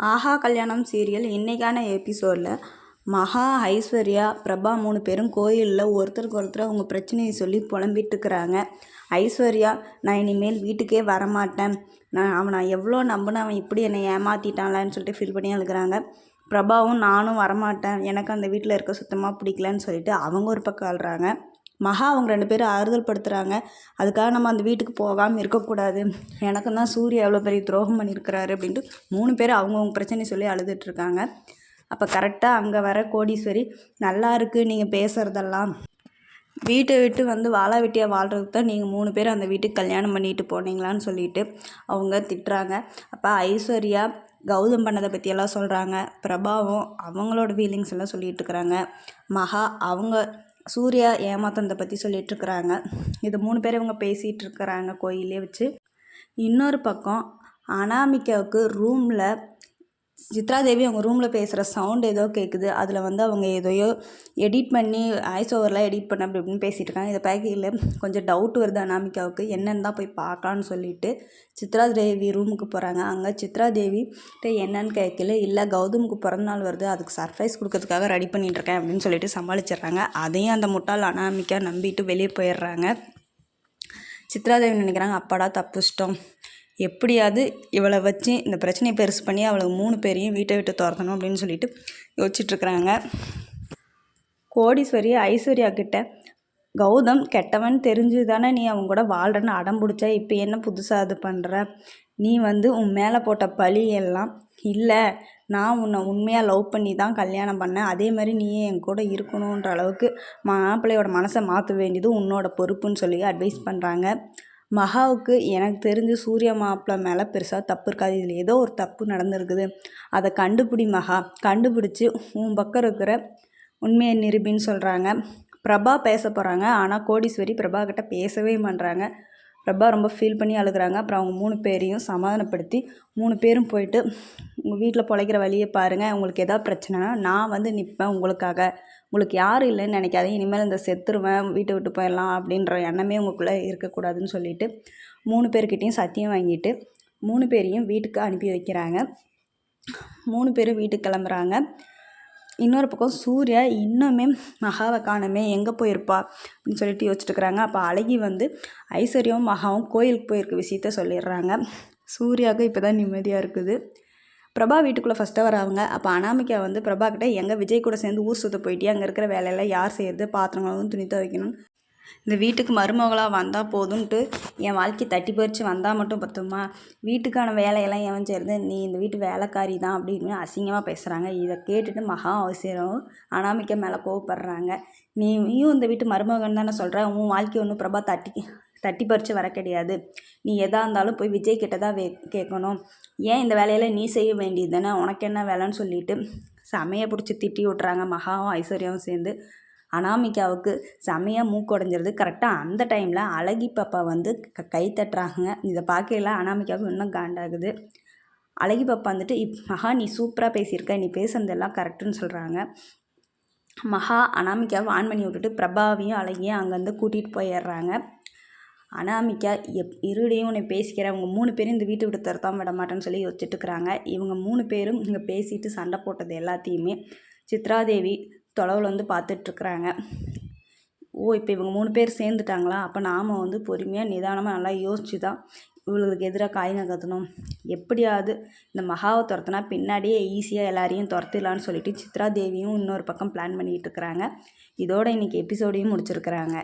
ஆஹா கல்யாணம் சீரியல் இன்றைக்கான எபிசோடில் மகா ஐஸ்வர்யா பிரபா மூணு பேரும் கோயிலில் ஒருத்தருக்கு ஒருத்தர் அவங்க பிரச்சனையை சொல்லி புலம்பிட்டு இருக்கிறாங்க. ஐஸ்வர்யா நான் இனிமேல் வீட்டுக்கே வரமாட்டேன். நான் அவனை எவ்வளோ நம்பின அவன் இப்படி என்னை ஏமாற்றிட்டான்லான்னு சொல்லிட்டு ஃபீல் பண்ணி அழுகிறாங்க. பிரபாவும் நானும் வரமாட்டேன். எனக்கு அந்த வீட்டில் இருக்க சுத்தமாக பிடிக்கலன்னு சொல்லிட்டு அவங்க ஒரு பக்கம் அழுறாங்க மகா அவங்க ரெண்டு பேரும் ஆறுதல் படுத்துகிறாங்க அதுக்காக நம்ம அந்த வீட்டுக்கு போகாமல் இருக்கக்கூடாது. எனக்கும் தான் சூர்யா எவ்வளோ பெரிய துரோகம் பண்ணியிருக்கிறாரு அப்படின்ட்டு மூணு பேர் அவங்கவுங்க பிரச்சனை சொல்லி அழுதுட்ருக்காங்க அப்போ கரெக்டாக அங்கே வர கோடீஸ்வரி நல்லா இருக்குது நீங்கள் பேசுகிறதெல்லாம் வீட்டை விட்டு வந்து வாழா வெட்டியாக வாழ்கிறதுக்கு தான் நீங்கள் மூணு பேர் அந்த வீட்டுக்கு கல்யாணம் பண்ணிட்டு போனீங்களான்னு சொல்லிட்டு அவங்க திட்டுறாங்க. அப்போ ஐஸ்வர்யா கௌதம் பண்ணதை பற்றியெல்லாம் சொல்கிறாங்க பிரபாவும் அவங்களோட ஃபீலிங்ஸ் எல்லாம் சொல்லிகிட்டு இருக்கிறாங்க மகா அவங்க சூர்யா ஏமாத்தனத்தை பற்றி சொல்லிகிட்ருக்குறாங்க இது மூணு பேர் இவங்க பேசிகிட்டு இருக்கிறாங்க கோயிலே வச்சு. இன்னொரு பக்கம் அனாமிகாவுக்கு ரூமில் சித்ராதேவி அவங்க ரூமில் பேசுகிற சவுண்ட் ஏதோ கேட்குது அதில் வந்து அவங்க எதையோ எடிட் பண்ணி வாய்ஸ் ஓவரெலாம் எடிட் பண்ண அப்படி இப்படின்னு பேசிகிட்டு இருக்காங்க. இதை பேக்கையில் கொஞ்சம் டவுட் வருது அனாமிகாவுக்கு. என்னென்னு தான் போய் பார்க்கலான்னு சொல்லிட்டு சித்ராதேவி ரூமுக்கு போகிறாங்க அங்கே சித்ராதேவி என்னன்னு கேட்கல. இல்லை கௌதமுக்கு பிறந்தநாள் வருது. அதுக்கு சர்ப்ரைஸ் கொடுக்கறதுக்காக ரெடி பண்ணிகிட்ருக்கேன் அப்படின்னு சொல்லிட்டு சமாளிச்சிடுறாங்க. அதையும் அந்த முட்டாள் அனாமிக்கா நம்பிட்டு வெளியே போயிடுறாங்க. சித்ராதேவி நினைக்கிறாங்க அப்பாடா தப்புச்சிட்டோம் எப்படியாவது இவளை வச்சு இந்த பிரச்சனையை பெருசு பண்ணி அவளை மூணு பேரையும் வீட்டை விட்டு துரத்தணும் அப்படின்னு சொல்லிட்டு யோசிச்சுட்ருக்குறாங்க. கோடீஸ்வரி ஐஸ்வர்யா கிட்ட கௌதம் கெட்டவன் தெரிஞ்சு தானே நீ அவங்க கூட வாழ்கிறன்னு அடம் பிடிச்ச? இப்போ என்ன புதுசாக இது பண்ணுற நீ வந்து உன் மேலே போட்ட பழி எல்லாம் இல்லை. நான் உன்னை உண்மையாக லவ் பண்ணி தான் கல்யாணம் பண்ணேன். அதே மாதிரி நீயே என் கூட இருக்கணுன்ற அளவுக்கு மாப்பிள்ளையோட மனசை மாற்ற வேண்டியது உன்னோட பொறுப்புன்னு சொல்லி அட்வைஸ் பண்ணுறாங்க மகாவுக்கு எனக்கு தெரிஞ்சு சூர்யா மாப்பிள்ள மேலே பெருசாக தப்பு இருக்காது. இதில் ஏதோ ஒரு தப்பு நடந்திருக்குது. அதை கண்டுபிடி மகா. கண்டுபிடிச்சி உன் பக்கம் இருக்கிற உண்மையை நிரூபின்னு சொல்கிறாங்க பிரபா பேச போகிறாங்க ஆனால் கோடீஸ்வரி பிரபா கிட்ட பேசவே பண்ணுறாங்க பிரபா ரொம்ப ஃபீல் பண்ணி அழுகுறாங்க. அப்புறம் அவங்க மூணு பேரையும் சமாதானப்படுத்தி மூணு பேரும் போயிட்டு உங்கள் வீட்டில் பிழைக்கிற வழியை பாருங்கள் உங்களுக்கு எதாவது பிரச்சனைனா நான் வந்து நிற்பேன் உங்களுக்காக. உங்களுக்கு யாரும் இல்லைன்னு நினைக்காதீங்க. இனிமேல் இந்த செத்துருவேன் வீட்டை விட்டு போயிடலாம் அப்படின்ற எண்ணமே உங்களுக்குள்ளே இருக்கக்கூடாதுன்னு சொல்லிட்டு மூணு பேர்கிட்டையும் சத்தியம் வாங்கிட்டு மூணு பேரையும் வீட்டுக்கு அனுப்பி வைக்கிறாங்க. மூணு பேரும் வீட்டுக்கு கிளம்புறாங்க. இன்னொரு பக்கம் சூர்யா இன்னுமே மகாவை காணமே எங்கே போயிருப்பா அப்படின்னு சொல்லிட்டு யோசிச்சுட்டுருக்குறாங்க. அப்போ அழகி வந்து ஐஸ்வர்யாவும் மகாவும் கோயிலுக்கு போயிருக்க விஷயத்த சொல்லிடுறாங்க. சூர்யாவுக்கு இப்போ தான் நிம்மதியாக இருக்குது. பிரபா வீட்டுக்குள்ளே ஃபஸ்ட்டு வராங்க அப்போ அனாமிகா வந்து பிரபா கிட்டே எங்கள் விஜய் கூட சேர்ந்து ஊர் சுற்ற போயிட்டு அங்கே இருக்கிற வேலையெல்லாம் யார் செய்கிறது பாத்திரங்களும் துணி துவைக்கணும். இந்த வீட்டுக்கு மருமகளாக வந்தால் போதுன்ட்டு என் வாழ்க்கை தட்டி பறித்து வந்தால் மட்டும் பத்துமா? வீட்டுக்கான வேலையெல்லாம் எவன் செய்கிறது நீ இந்த வீட்டு வேலைக்காரி தான் அப்படின்னு அசிங்கமாக பேசுகிறாங்க இதை கேட்டுட்டு மகா அவசியம் அனாமிக்க மேலே கோவப்படுறாங்க. நீயும் இந்த வீட்டு மருமகன் தானே சொல்கிற உன் வாழ்க்கை ஒன்றும் பிரபா தட்டி தட்டி பறித்து வர கிடையாது. நீ எதாக இருந்தாலும் போய் விஜய் கிட்ட தான் வே கேட்கணும். ஏன் இந்த வேலையில் நீ செய்ய வேண்டியது தானே? உனக்கு என்ன வேலைன்னு சொல்லிட்டு செமையை பிடிச்சி திட்டி விட்றாங்க மகாவும் ஐஸ்வர்யாவும் சேர்ந்து. அனாமிகாவுக்கு செமையாக மூக்கொடைஞ்சிருது கரெக்டாக அந்த டைமில் அழகி பாப்பா வந்து க கை தட்டுறாங்க. இதை பார்க்கல அனாமிகாவுக்கு இன்னும் காண்டாகுது. அழகி பாப்பா வந்துட்டு இப் மகா நீ சூப்பராக பேசியிருக்க. நீ பேசுனதெல்லாம் கரெக்டுன்னு சொல்கிறாங்க மகா அனாமிகாவை ஆன் பண்ணி விட்டுட்டு பிரபாவையும் அழகியும் அங்கேருந்து கூட்டிகிட்டு போயிடுறாங்க. அனாமிக்கா எப் இருடையும் உன்னை பேசிக்கிறேன். அவங்க மூணு பேரும் இந்த வீட்டை விட்டு தரத்தான் விட மாட்டேன்னு சொல்லி இருக்கிறாங்க இவங்க மூணு பேரும் இங்கே பேசிட்டு சண்டை போட்டது எல்லாத்தையுமே சித்ராதேவி தொலைவில் வந்து பார்த்துட்ருக்குறாங்க ஓ இப்போ இவங்க மூணு பேர் சேர்ந்துட்டாங்களா? அப்போ நாம் வந்து பொறுமையாக நிதானமாக நல்லா யோசிச்சு தான் இவங்களுக்கு எதிராக காய் நகர்த்தணும் எப்படியாவது இந்த மகாவை துரத்துனா பின்னாடியே ஈஸியாக எல்லாரையும் துரத்திடலான்னு சொல்லிட்டு சித்ரா தேவியும் இன்னொரு பக்கம் பிளான் பண்ணிகிட்டு இருக்கிறாங்க. இதோட இன்றைக்கி எபிசோடையும் முடிச்சிருக்கிறாங்க.